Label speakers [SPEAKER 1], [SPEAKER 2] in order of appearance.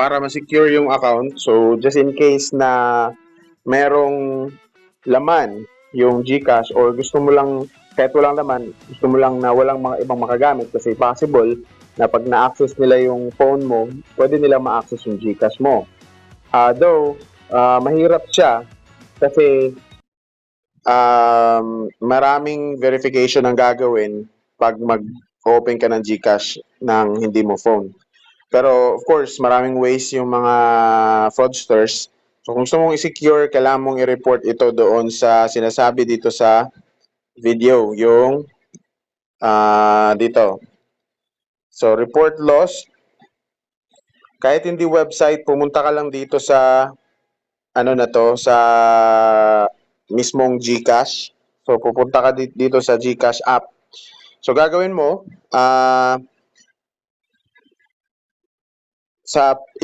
[SPEAKER 1] para ma-secure yung account. So, just in case na merong laman yung GCash or gusto mo lang kahit walang laman, gusto mo lang na walang mga ibang makagamit kasi possible na pag na-access nila yung phone mo, pwede nila ma-access yung GCash mo. Ah, though, ah, mahirap siya kasi um, maraming verification ang gagawin pag mag-open ka ng GCash ng hindi mo phone. Pero of course, maraming ways yung mga fraudsters. So kung gusto mong i-secure, kailangan mong i-report ito doon sa sinasabi dito sa video, yung ah dito. So report loss. Kahit hindi website, pumunta ka lang dito sa ano na to, sa mismong GCash. So pupunta ka di- dito sa GCash app. So gagawin mo, ah sa